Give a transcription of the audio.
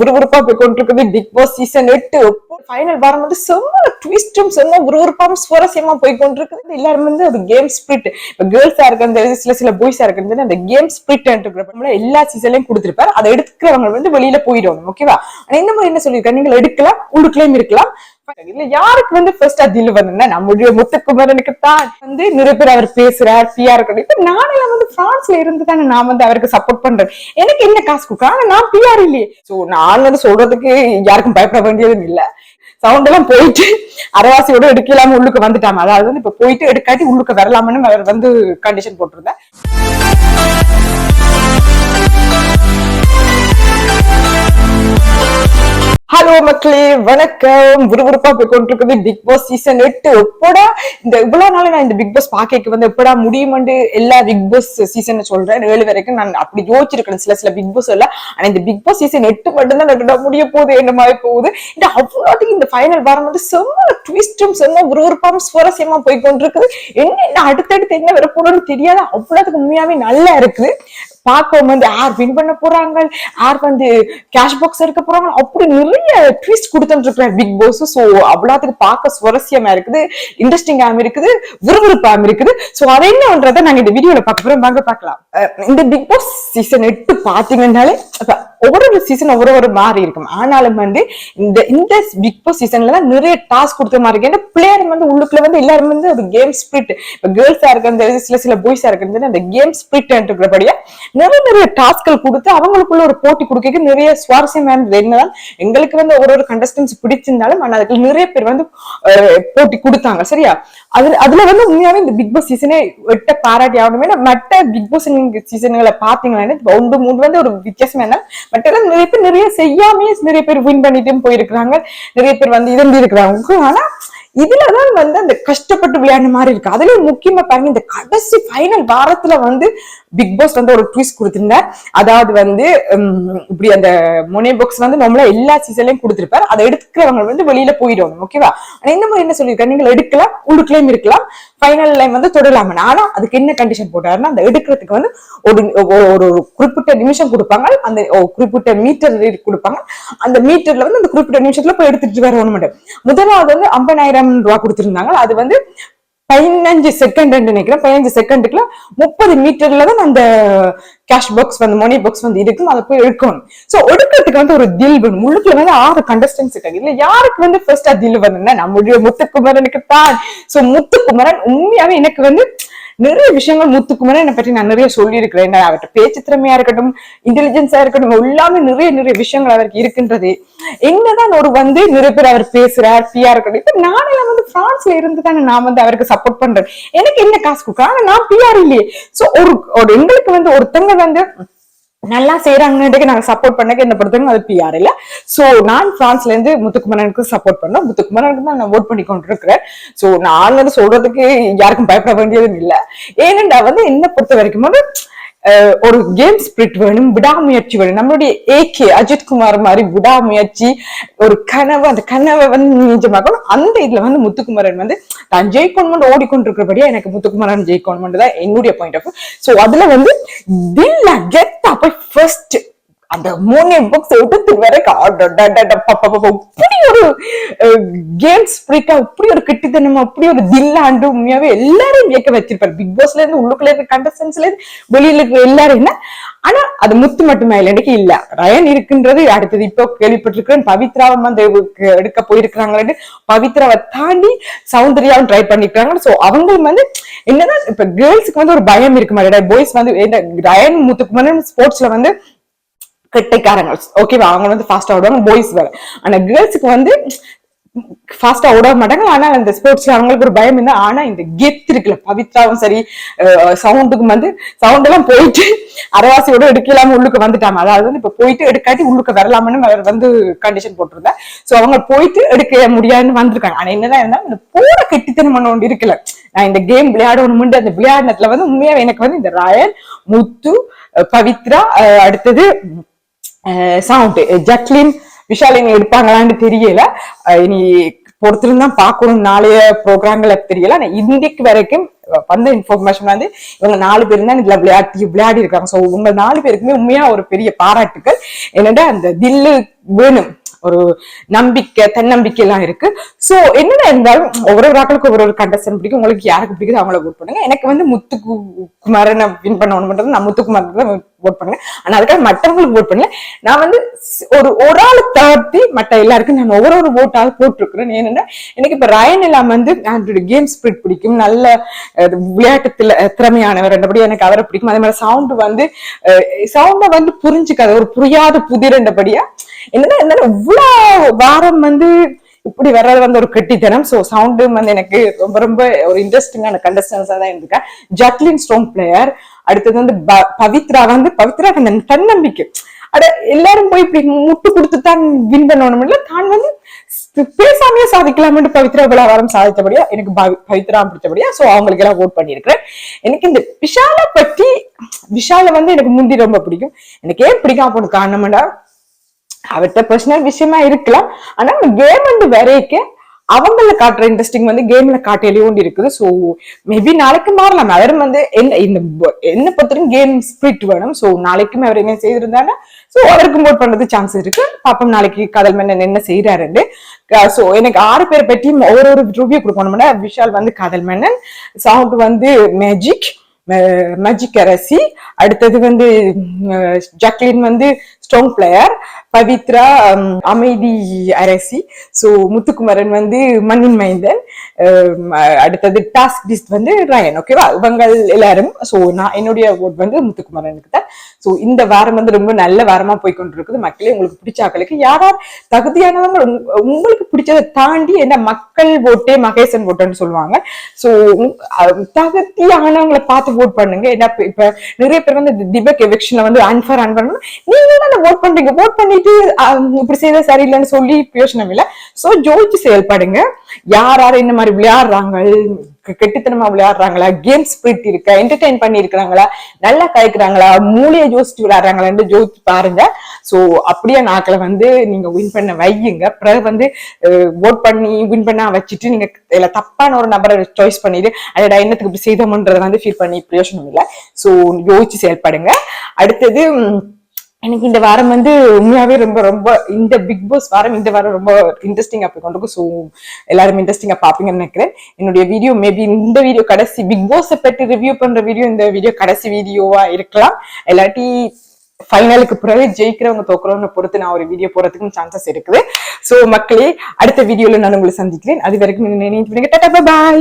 விறுவிறுப்பா போய் கொண்டிருக்குது Bigg pass season எட்டு. ஃபைனல் வாரம் வந்து செம்ம ட்விஸ்டும் செம்ம விறுவிறுப்பாவும் சுவாரஸ்யமா போய் கொண்டிருக்குது எல்லாரும் வந்து ஒரு கேம் ஸ்பிரிட் இப்ப கேர்ள்ஸா இருக்கிறது சில சில பாய்ஸா இருக்கிறது அந்த கேம் ஸ்பிரிட் எல்லா சீசன்லயும் கொடுத்துருப்பாரு. அதை எடுக்கிறவங்க வந்து வெளியில போயிடுவாங்க ஓகேவா ஆனா இந்த மாதிரி என்ன சொல்லியிருக்காரு? நீங்கள் எடுக்கலாம் உள்ளுக்குள்ளேயும் இருக்கலாம். இல்ல. யாருக்கு வந்து ஃபர்ஸ்ட் அதில் வரணும்னா நம்முடைய முத்துக்குமரனுக்கு தான் வந்து நிறைய பேர் அவர் பேசுறார் பியா இருக்கணும் இப்ப நானே வந்து பிரான்ஸ்ல இருந்து தானே நான் வந்து அவருக்கு சப்போர்ட் பண்றேன் எனக்கு என்ன காசு கொடுக்குறேன் ஆனா நான் பிஆர் இல்லையே. சோ நான் வந்து சொல்றதுக்கு யாருக்கும் பயப்பட வேண்டியதும் இல்ல. சவுண்ட் எல்லாம் போயிட்டு அரவாசியோட எடுக்கலாம உள்ளுக்கு வந்துட்டாங்க அதாவது வந்து இப்ப போயிட்டு எடுக்காட்டி உள்ளுக்கு வரலாமன்னு அவர் வந்து கண்டிஷன் போட்டிருந்தேன் ஹலோ மக்களே வணக்கம். விறுவிறுப்பா போய் கொண்டிருக்குது பிக் பாஸ் சீசன் எட்டு. எப்படா இந்த இவ்வளவு நாள் நான் இந்த பிக் பாஸ் பாக்க வந்து எப்படா முடியுமெண்டு எல்லா பிக் பாஸ் சீசன் சொல்றேன். ஏழு வரைக்கும் நான் அப்படி யோசிச்சிருக்கேன் சில சில பிக் பாஸ் இல்ல ஆனா இந்த பிக் பாஸ் சீசன் எட்டு மட்டும்தான் முடிய போகுது? என்ன மாதிரி போகுது? இந்த அவ்வளோத்துக்கு இந்த ஃபைனல் வாரம் வந்து செம்ம ட்விஸ்டும் செம்ம விறுவிறுப்பாவும் சுவாரஸ்யமா போய் கொண்டிருக்குது. என்ன அடுத்தடுத்து என்ன வரப்போறோம்னு தெரியாது அவ்வளோத்துக்கு உண்மையாவே நல்லா இருக்குது. பார்க்கவும் வந்து யார் வின் பண்ண போறாங்க யார் வந்து கேஷ் பாக்ஸ் எடுக்க போறாங்க அப்படி நிறைய ட்விஸ்ட் கொடுத்துட்டு இருக்கிறார் பிக் பாஸ் ஸோ அவ்வளோத்துக்கு பார்க்க சுவாரஸ்யமா இருக்குது இன்ட்ரெஸ்டிங்காகவும் இருக்குது விறுவிறுப்பாகவும் இருக்குது. ஸோ அதை என்னன்றதை நாங்கள் இந்த வீடியோவில் பார்க்க போகிறோம் வாங்க பார்க்கலாம். இந்த பிக் பாஸ் சீசன் எட்டு பார்த்தீங்கன்னாலே ஒவ்வொரு ஒரு சீசன் ஒவ்வொரு ஒரு மாதிரி இருக்கும். ஆனாலும் வந்து இந்த இந்த பிக் பாஸ் சீசன்ல தான் நிறைய டாஸ்க் கொடுத்த மாதிரி இருக்கு. ஏன்னா பிளேயர் வந்து உள்ளுக்குள்ள வந்து எல்லாரும் வந்து ஒரு கேம் ஸ்பிரிட் இப்போ கேர்ள்ஸா இருக்கிறது சில சில பாய்ஸா இருக்கிறது அந்த கேம் ஸ்பிரிட் இருக்கிறபடியா நிறைய நிறைய டாஸ்க்கள் கொடுத்து அவங்களுக்குள்ள ஒரு போட்டி கொடுக்க நிறைய சுவாரஸ்யமானது என்னதான் எங்களுக்கு வந்து ஒரு ஒரு கண்டஸ்டன்ஸ் பிடிச்சிருந்தாலும் ஆனால் அதுக்கு நிறைய பேர் வந்து போட்டி கொடுத்தாங்க. சரியா? அதுல அதுல வந்து உண்மையாவே இந்த பிக் பாஸ் சீசனே வெட்ட பாராட்டி ஆகணுமே. மற்ற பிக் பாஸ் சீசன்களை பாத்தீங்கன்னா ஒன்று மூணு வந்து ஒரு வித்தியாசம் என்ன பட் எல்லாம் நிறைய பேர் நிறைய செய்யாமே நிறைய பேர் வின் பண்ணிட்டும் போயிருக்கிறாங்க. நிறைய பேர் வந்து இருந்து இருக்கிறாங்க. ஆனா இதுலதான் வந்து அந்த கஷ்டப்பட்டு விளையாடின மாதிரி இருக்கு. அதுலயும் முக்கியமா பாருங்க இந்த கடைசி ஃபைனல் வாரத்துல வந்து பிக் பாஸ் வந்து ஒரு ட்விஸ்ட் கொடுத்திருந்தார். அதாவது வந்து இப்படி அந்த மொனே பாக்ஸ் வந்து நம்மள எல்லா சீசன்லயும் கொடுத்திருப்பார். அதை எடுக்கிறவங்க வந்து வெளியில போயிடுவாங்க ஓகேவா ஆனா இந்த மாதிரி என்ன சொல்லியிருக்காரு? நீங்கள் எடுக்கலாம் உள்ளுக்குள்ளேயும் இருக்கலாம். ஃபைனல் லைன் வந்து தொடரலாம்? ஆனா அதுக்கு என்ன கண்டிஷன் போட்டாருன்னா அந்த எடுக்கிறதுக்கு வந்து ஒரு ஒரு- ஒரு குறிப்பிட்ட நிமிஷம் கொடுப்பாங்க. அந்த குறிப்பிட்ட மீட்டர் கொடுப்பாங்க. அந்த மீட்டர்ல வந்து அந்த குறிப்பிட்ட நிமிஷத்துல போய் எடுத்துட்டு வரணும் மட்டும். முதலாவது வந்து ஐம்பதாயிரம் ரூபாய் கொடுத்திருந்தாங்க. அது வந்து பதினஞ்சு செகண்ட் நினைக்கிறேன். பதினஞ்சு செகண்டுக்குள்ள முப்பது மீட்டர்ல தான் அந்த கேஷ் பாக்ஸ் வந்து மணி பாக்ஸ் வந்து இருக்கும். அதை போய் எடுக்கணும். சோ எடுக்கிறதுக்கு வந்து ஒரு தில் வேணும் உள்ளுக்குள்ள வந்து ஆறு கண்டஸ்டன்ஸ் இருக்காங்க. இல்ல யாருக்கு வந்து ஃபர்ஸ்ட் தில் வரணும்னா நம்முடைய முத்துக்குமரனுக்கு தான் சோ முத்துக்குமரன் உண்மையாவே எனக்கு வந்து நிறைய விஷயங்கள் முத்துக்குமரன் என்னை பற்றி நான் நிறைய சொல்லியிருக்கிறேன். என்ன அவர்கிட்ட பேச்சு திறமையா இருக்கட்டும் இன்டெலிஜென்ஸா இருக்கட்டும் எல்லாமே நிறைய நிறைய விஷயங்கள் அவருக்கு இருக்கின்றது. என்னதான் ஒரு வந்து நிறைய பேர் அவர் பேசுறார் பியா இருக்கட்டும் இப்ப நானே வந்து பிரான்ஸ்ல இருந்து தானே நான் வந்து அவருக்கு சப்போர்ட் பண்றேன். எனக்கு என்ன காசு கொடுக்குறேன் ஆனா நான் பிஆர் இல்லையே. சோ ஒரு ஒரு எங்களுக்கு வந்து ஒருத்தங்க வந்து நல்லா செய்யறாங்கன்றதுக்கு நாங்க சப்போர்ட் பண்ணக்கு என்ன பொறுத்தவரைக்கும் அது பிஆர் இல்ல. சோ நான் பிரான்ஸ்ல இருந்து முத்துக்குமரனுக்கு சப்போர்ட் பண்ணோம். முத்துக்குமரனுக்கு தான் நான் ஓட் பண்ணி கொண்டிருக்கிறேன். சோ நான் வந்து சொல்றதுக்கு யாருக்கும் பயப்பட வேண்டியதும் இல்ல. ஏனென்றா வந்து என்ன பொறுத்த வரைக்கும் வந்து ஒரு கேம் ஸ்பிரிட் வேணும் விடாமுயற்சி வேணும். நம்மளுடைய ஏகே அஜித் குமார் மாதிரி விடாமுயற்சி ஒரு கனவு அந்த கனவை வந்து நிஜமாக்கணும். அந்த இதுல வந்து முத்துக்குமரன் வந்து தான் ஜெயிக்கணும்னு ஓடிக்கொண்டிருக்கிறபடியா எனக்கு முத்துக்குமரன் ஜெயிக்கணும்னு தான் என்னுடைய பாயிண்ட் ஆஃப் சோ அதுல வந்து தில்லா கெட் ஃபர்ஸ்ட் அந்த மூணு புக்ஸ் விட்டு வரைக்கும் இப்படி ஒரு கேம் ஸ்பிரிட்டா இப்படி ஒரு கெட்டித்தனமா அப்படி ஒரு தில்லாண்டு உண்மையாவே எல்லாரையும் இயக்க வச்சிருப்பாரு. பிக் பாஸ்ல இருந்து உள்ளுக்குள்ள இருக்க கண்டஸ்டன்ஸ்ல இருந்து வெளியில இருக்க எல்லாரும் என்ன? ஆனா அது முத்து மட்டுமே? இல்லைக்கு இல்ல. ரயன் இருக்குன்றது அடுத்தது இப்போ கேள்விப்பட்டிருக்கிறேன் பவித்ராவும் வந்து எடுக்க போயிருக்கிறாங்களே பவித்ராவை தாண்டி சௌந்தர்யாவும் ட்ரை பண்ணிக்கிறாங்க. சோ அவங்களும் வந்து என்னன்னா இப்ப கேர்ள்ஸுக்கு வந்து ஒரு பயம் இருக்கு மாதிரி. பாய்ஸ் வந்து ரயன் ரயன் முத்துக்குமரன் ஸ்போர்ட்ஸ்ல வந்து கெட்டைக்காரங்க. ஓகேவா அவங்க வந்து ஃபாஸ்ட் ஆடுவாங்க பாய்ஸ் வேற. ஆனா கேர்ள்ஸுக்கு வந்து ஃபாஸ்டா ஓட மாட்டாங்க. ஆனா அந்த ஸ்போர்ட்ஸ்ல அவங்களுக்கு ஒரு பயம் இருந்தா ஆனா இந்த கெத் இருக்குல்ல பவித்ராவும் சரி சவுண்டுக்கும் வந்து சவுண்ட் எல்லாம் போயிட்டு அரைவாசியோட எடுக்கலாம உள்ளுக்கு வந்துட்டாங்க. அதாவது வந்து இப்ப போயிட்டு எடுக்காட்டி உள்ளுக்கு வரலாம்னு அவர் வந்து கண்டிஷன் போட்டிருந்தேன் சோ அவங்க போயிட்டு எடுக்க முடியாதுன்னு வந்திருக்காங்க. ஆனா என்னதான் இருந்தாலும் இந்த போற கெட்டித்தனம் பண்ண ஒன்று இருக்குல்ல. நான் இந்த கேம் விளையாடணும்னு அந்த விளையாடினத்துல வந்து உண்மையாவே எனக்கு வந்து இந்த ராயன் முத்து பவித்ரா அடுத்தது சவுண்ட் ஜக்லின் விஷாலினி எடுப்பாங்களான்னு தெரியல. இனி பொறுத்திருந்தான் பார்க்கணும். நாளைய ப்ரோக்ராம்களை தெரியல. ஆனா இன்றைக்கு வரைக்கும் வந்த இன்ஃபர்மேஷன் வந்து இவங்க நாலு பேரும் தான் இதுல விளையாட்டி விளையாடி இருக்காங்க. ஸோ உங்க நாலு பேருக்குமே உண்மையா ஒரு பெரிய பாராட்டுக்கள். என்னடா அந்த தில்லு வேணும். ஒரு நம்பிக்கை தன்னம்பிக்கை எல்லாம் இருக்கு. சோ என்னென்ன இருந்தாலும் ஒவ்வொரு ஆட்களுக்கு ஒவ்வொரு ஒரு கண்டஸ்டன் பிடிக்கும். உங்களுக்கு யாருக்கு பிடிக்குது அவங்கள ஓட் பண்ணுங்க. எனக்கு வந்து முத்து குமாரனை வின் பண்ணணும்ன்றது நான் முத்துக்குமார் ஓட் பண்ணுங்க. ஆனா அதுக்காக மற்றவங்களுக்கு ஓட் பண்ணல. நான் வந்து ஒரு ஒரு ஆள் தவிர்த்து மற்ற எல்லாருக்கும் நான் ஒவ்வொரு ஒரு ஓட்டாவது போட்டிருக்கிறேன். ஏன்னா எனக்கு இப்ப ரயன் எல்லாம் வந்து அவருடைய கேம் ஸ்பிரிட் பிடிக்கும். நல்ல அஹ், விளையாட்டுத்துல திறமையானவர். என்றபடி எனக்கு அவரை பிடிக்கும். அதே மாதிரி சவுண்ட் வந்து சவுண்ட வந்து புரிஞ்சுக்காத ஒரு புரியாத புதிரண்டபடியா என்னன்னா என்னன்னா இவ்வளவு வாரம் வந்து இப்படி வர்றது வந்து ஒரு கெட்டித்தனம். சோ சவுண்டு வந்து எனக்கு ரொம்ப ரொம்ப ஒரு இன்ட்ரெஸ்டிங்கான கண்டஸ்டன்ஸா தான் இருந்திருக்கேன். ஜக்லின் ஸ்ட்ரோங் பிளேயர் அடுத்தது வந்து ப- பவித்ரா வந்து பவித்ரா தன்னம்பிக்கை. அட எல்லாரும் போய் இப்படி முட்டு கொடுத்து தான் வின் பண்ணணும் இல்ல தான் வந்து பேசாமையே சாதிக்கலாம்னு பவித்ரா விழாவாரம் சாதித்தபடியா எனக்கு பவி- பவித்ரா பிடிச்சபடியா சோ அவங்களுக்கு எல்லாம் ஓட் பண்ணியிருக்கிறேன். எனக்கு இந்த விஷால பத்தி விஷால வந்து எனக்கு முந்தி ரொம்ப பிடிக்கும். எனக்கு ஏன் பிடிக்காம போன காரணம்டா அவர்கிட்ட பர்சனல் விஷயமா இருக்கலாம். ஆனா கேம் வந்து வரைக்கும் அவங்கள காட்டுற இன்ட்ரெஸ்டிங் வந்து கேம்ல காட்டையிலேயே ஒன்று இருக்குது. ஸோ மேபி நாளைக்கு மாறலாம். அவர் வந்து என்ன இந்த என்ன பொறுத்தவரைக்கும் கேம் ஸ்பிரிட் வேணும். ஸோ நாளைக்குமே அவர் என்ன செய்திருந்தாருன்னா ஸோ அவருக்கும் போட் பண்றது சான்ஸ் இருக்கு. பாப்போம் நாளைக்கு கதல் மன்னன் என்ன செய்யறாருன்னு ஸோ எனக்கு ஆறு பேரை பற்றியும் ஒரு ஒரு ரிவ்யூ கொடுக்கணும்னா விஷால் வந்து கதல் மன்னன் சவுண்ட் வந்து மேஜிக் மேஜிக் அரசி அடுத்தது வந்து ஜக்லின் வந்து ஸ்ட்ராங் பிளேயர் பவித்ரா அமைதி அரசி. ஸோ முத்துக்குமரன் வந்து மண்ணின் மைந்தன். அடுத்தது டாஸ்க் டிஸ்ட் வந்து ரயன் ஓகேவா இவங்க எல்லாரும். ஸோ நான் என்னுடைய ஓட் வந்து முத்துக்குமரனுக்கு தான் சோ இந்த வாரம் வந்து ரொம்ப நல்ல வாரமா போய் கொண்டிருக்குது மக்களே உங்களுக்கு பிடிச்ச ஆக்களுக்கு யாரார் தகுதியானவங்க உங்களுக்கு பிடிச்சதை தாண்டி என்ன மக்கள் ஓட்டே மகேசன் ஓட்டுன்னு சொல்லுவாங்க. சோ தகுதியானவங்களை பார்த்து ஓட் பண்ணுங்க. ஏன்னா இப்ப- நிறைய பேர் வந்து திபக் எவிக்ஷன்ல வந்து அன்ஃபர் அன் பண்ணணும் நீங்க தானே ஓட் பண்றீங்க. ஓட் பண்ணிட்டு இப்படி செய்த சரியில்லைன்னு சொல்லி பிரயோஜனம் இல்லை. சோ ஜோதிச்சு செயல்படுங்க. யார் யார் என்ன மாதிரி விளையாடுறாங்க கெட்டுத்தனமா விளையாடுறாங்களா? கேம் ஸ்பிரிட் இருக்கா? என்டர்டைன் பண்ணி இருக்கிறாங்களா நல்லா கழிக்கிறாங்களா மூளையை யோசிச்சு விளையாடுறாங்களான்னு ஜோதிச்சு பாருங்க. சோ அப்படியே நாட்களை வந்து நீங்க வின் பண்ண வையுங்க. பிறகு வந்து ஓட் பண்ணி வின் பண்ண வச்சுட்டு நீங்க இதுல தப்பான ஒரு நபரை சாய்ஸ் பண்ணிட்டு அதோட எண்ணத்துக்கு இப்படி செய்தோம்ன்றதை வந்து ஃபீல் பண்ணி பிரயோஜனம் இல்லை. சோ யோசிச்சு செயல்படுங்க. அடுத்தது எனக்கு இந்த வாரம் வந்து உண்மையாவே ரொம்ப ரொம்ப இந்த பிக் பாஸ் வாரம் இந்த வாரம் ரொம்ப இன்ட்ரெஸ்டிங்கா போய் கொண்டு ஸோ எல்லாரும் இன்ட்ரெஸ்டிங்கா பாப்பீங்கன்னு நினைக்கிறேன். என்னுடைய வீடியோ மேபி இந்த வீடியோ கடைசி பிக் பாஸை பற்றி ரிவ்யூ பண்ற வீடியோ இந்த வீடியோ கடைசி வீடியோவா இருக்கலாம். இல்லாட்டி ஃபைனலுக்கு பிறகு ஜெயிக்கிறவங்க தோக்குறவங்க பொறுத்து நான் ஒரு வீடியோ போறதுக்கும் சான்சஸ் இருக்குது. ஸோ மக்களே அடுத்த வீடியோல நான் உங்களை சந்திக்கிறேன். அது வரைக்கும் நினைவு பாய்